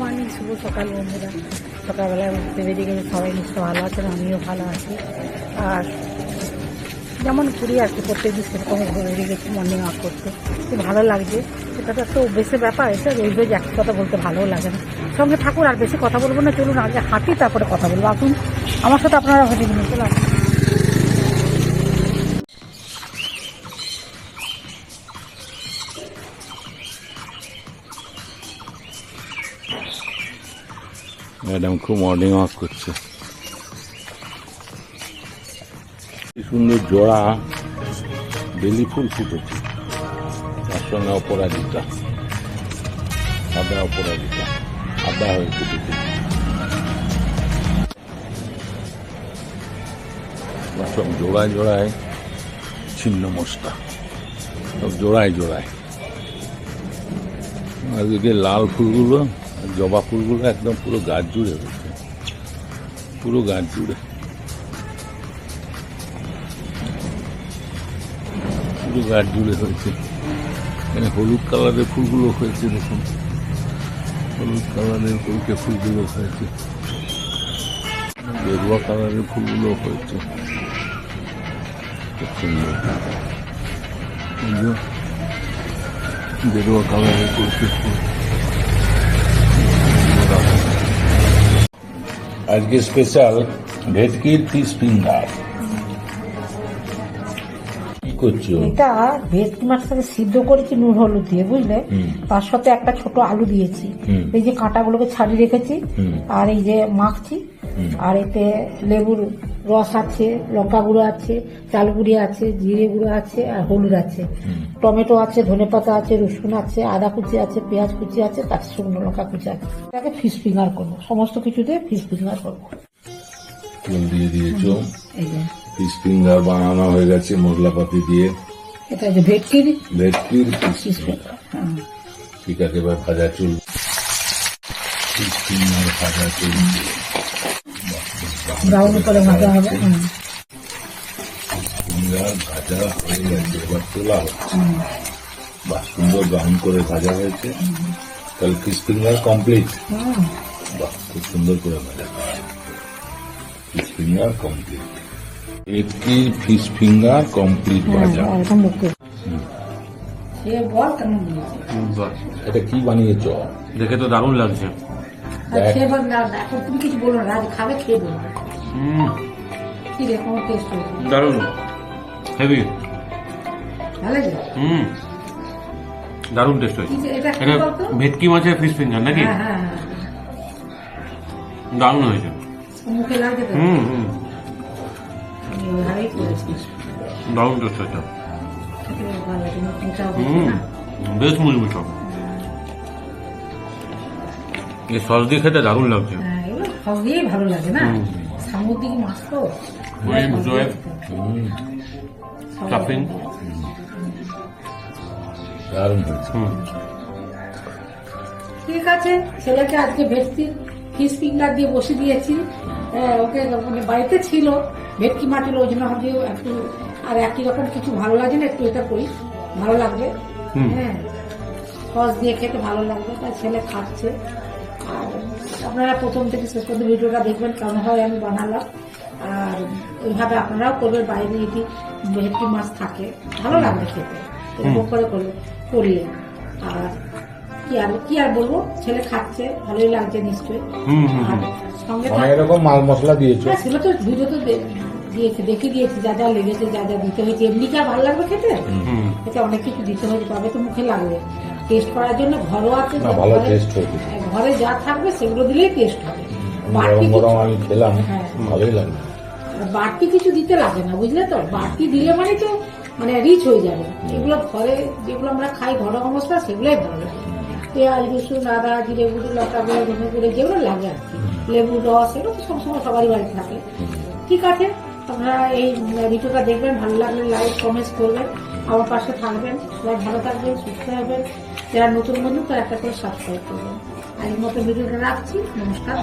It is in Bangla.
মর্নিং, শুভ সকাল বন্ধুরা। সকালবেলায় উঠতে বেরিয়ে গেছে, সবাই নিশ্চয় ভালো আছেন, আমিও ভালো আছি। আর যেমন ঘুরি আর কি, প্রত্যেক দিন সেরকম ঘুরে গেছি মর্নিং ওয়াক করতে। ভালো লাগছে। এটা তো একটা অভ্যেসের ব্যাপার, এটা রোজ রোজ একই কথা বলতে ভালোও লাগে না। সঙ্গে ঠাকুর আর বেশি কথা বলব না, চলুন আগে হাঁটি, তারপরে কথা বলব। আসুন, আমার সাথে আপনারা হেঁটে চলে আসুন। ম্যাডাম, খুব মর্নিং ওয়াক করছে। কি সুন্দর জোড়া বেলি ফুল ফুটেছে। তার সঙ্গে অপরাজিতা। সাদা অপরাজিতা। সাদা হয়ে ফুটেছে। সব জোড়ায় জোড়ায় ছিন্ন মস্তা। সব জোড়ায় জোড়ায়। আর লাল ফুলগুলো জবা ফুলগুলো একদম পুরো গাছ জুড়ে হয়েছে। পুরো গাছ জুড়ে। পুরো গাছ জুড়ে হয়েছে। এখানে হলুদ কালারের ফুলগুলো হয়েছে, দেখুন। হলুদ কালারের কলকে ফুলগুলো হয়েছে। গেরুয়া কালারের ফুলগুলো হয়েছে। সুন্দর। গেরুয়া কালারের কলকে ফুল আজকে স্পেশাল ভেটকির ফিশ ফিঙ্গার কি করছ? এটা ভেটকি মাছটাকে সিদ্ধ করেছি নুন হলুদ দিয়ে বুঝলে? তার সাথে একটা ছোট আলু দিয়েছি। এই যে কাঁটাগুলোকে ছাড়িয়ে রেখেছি। আর এই যে মাখছি। আর এতে লেবুর রস আছে লঙ্কা গুঁড়ো আছে চাল গুঁড়ি আছে জিরে গুঁড়ো আছে আর হলুদ আছে। টমেটো আছে ধনেপাতা আছে রসুন আছে আদা কুচি আছে পেঁয়াজ কুচি আছে তার শুকনো লঙ্কা কুচি আছে। এটাকে ফিশ ফিঙ্গার করব। সমস্ত কিছু দিয়ে ফিশ ফিঙ্গার করব। তেল দিয়ে দিয়েছ। ফিশ ফিঙ্গার বানানো হয়ে গেছে মশলাপাতি দিয়ে। এটা যে ভেটকির ভেটকির ফিশ ফিশ ফিঙ্গার হ্যাঁ। ঠিক আছে এবার ভাজা চুল। ফিশ ফিঙ্গার ভাজা চুল ব্রাউন করে ভাজা হবে ভাজা হয়ে গেছে এবার তোলা হচ্ছে। সুন্দর ব্রাউন করে ভাজা হয়েছে। তাহলে ফিশ ফিঙ্গার কমপ্লিট বাহ খুব সুন্দর করে ভাজা। Fish finger complete. একটি ফিশ ফিঙ্গার কমপ্লিট ভাজা। এটা কি বানিয়েছ? দেখে তো দারুণ লাগছে। খেয়ে বল না না, তুমি কিছু বলো না খাবে খেয়ে বলো। কি রে কেমন টেস্ট হয়েছে দারুণ। হেভি ভালো লাগে হুম। দারুণ টেস্ট হয়েছে। এটা ভেটকি মাছের ফিশ ফিঙ্গার নাকি? হ্যাঁ হ্যাঁ হ্যাঁ। দারুণ হয়েছে। মুখে হুম হুম। দারুণ টেস্ট হয়েছে। খেতে বেশ হুম। মুচমুচ এই সস দিয়ে খেতে দারুণ লাগছে। সব দিয়েই ভালো লাগে না। সামুদ্রিক মাছ। তো। দারুণ ঠিক আছে ছেলেকে আজকে ভেটকি ফিস ফিঙ্গার দিয়ে বসে দিয়েছি। হ্যাঁ, ওকে মানে বাড়িতে ছিল ভেটকি মাটির ওই জন্য ভাবছি একটু আর একই রকম কিছু ভালো লাগে না একটু এটা করি ভালো লাগবে। হ্যাঁ সস দিয়ে খেতে ভালো লাগবে তাই ছেলে খাচ্ছে। আর আপনারা প্রথম থেকে শেষ পর্যন্ত ভিডিওটা দেখবেন কেমন হয় আমি বানালাম। আর ওইভাবে আপনারাও করবেন বাইরে যদি ভেটকি মাছ থাকে ভালো লাগবে খেতে। করে করলে করলে আর কি আর কি আর বলব? ছেলে খাচ্ছে ভালোই লাগছে নিশ্চয়ই। হুম হুম আর সঙ্গে অনেক রকম মাল মশলা দিয়েছ? হ্যাঁ তো ভিডিও তো দিয়েছে দেখে দিয়েছি যা যা লেগেছে যা যা দিতে হয়েছে। এমনি কি আর ভালো লাগবে খেতে? এতে অনেক কিছু দিতে হয়েছে তবে তো মুখে লাগবে। টেস্ট করার জন্য ঘরোয়া আছে না ভালো টেস্ট হয়েছে। ঘরে যা থাকবে সেগুলো দিলেই টেস্ট হবে। গরম বাড়তি গরম কিছু- আমি খেলাম হ্যাঁ। ভালোই লাগল। বাড়তি কিছু দিতে লাগে না বুঝলে তো? বাড়তি দিলে মানে তো মানে রিচ হয়ে যাবে। এগুলো ঘরে যেগুলো আমরা খাই ঘরোয়া মশলা সেগুলোই ভালো লাগে। পেঁয়াজ রসুন আদা জিরে গুঁড়ো লঙ্কা গুঁড়ো ধনে গুঁড়ো যেগুলো লাগে আর কি। লেবুর রস এগুলো তো সবসময় সবারই বাড়িতে থাকে। ঠিক আছে আপনারা এই ভিডিওটা দেখবেন ভালো লাগলে লাইক কমেন্ট করবেন আমার পাশে থাকবেন। সবাই ভালো থাকবেন সুস্থ হবেন যারা নতুন বন্ধু তারা একটা করে সাবস্ক্রাইব করবেন। এই মতো ভিডিওটা রাখছি। নমস্কার।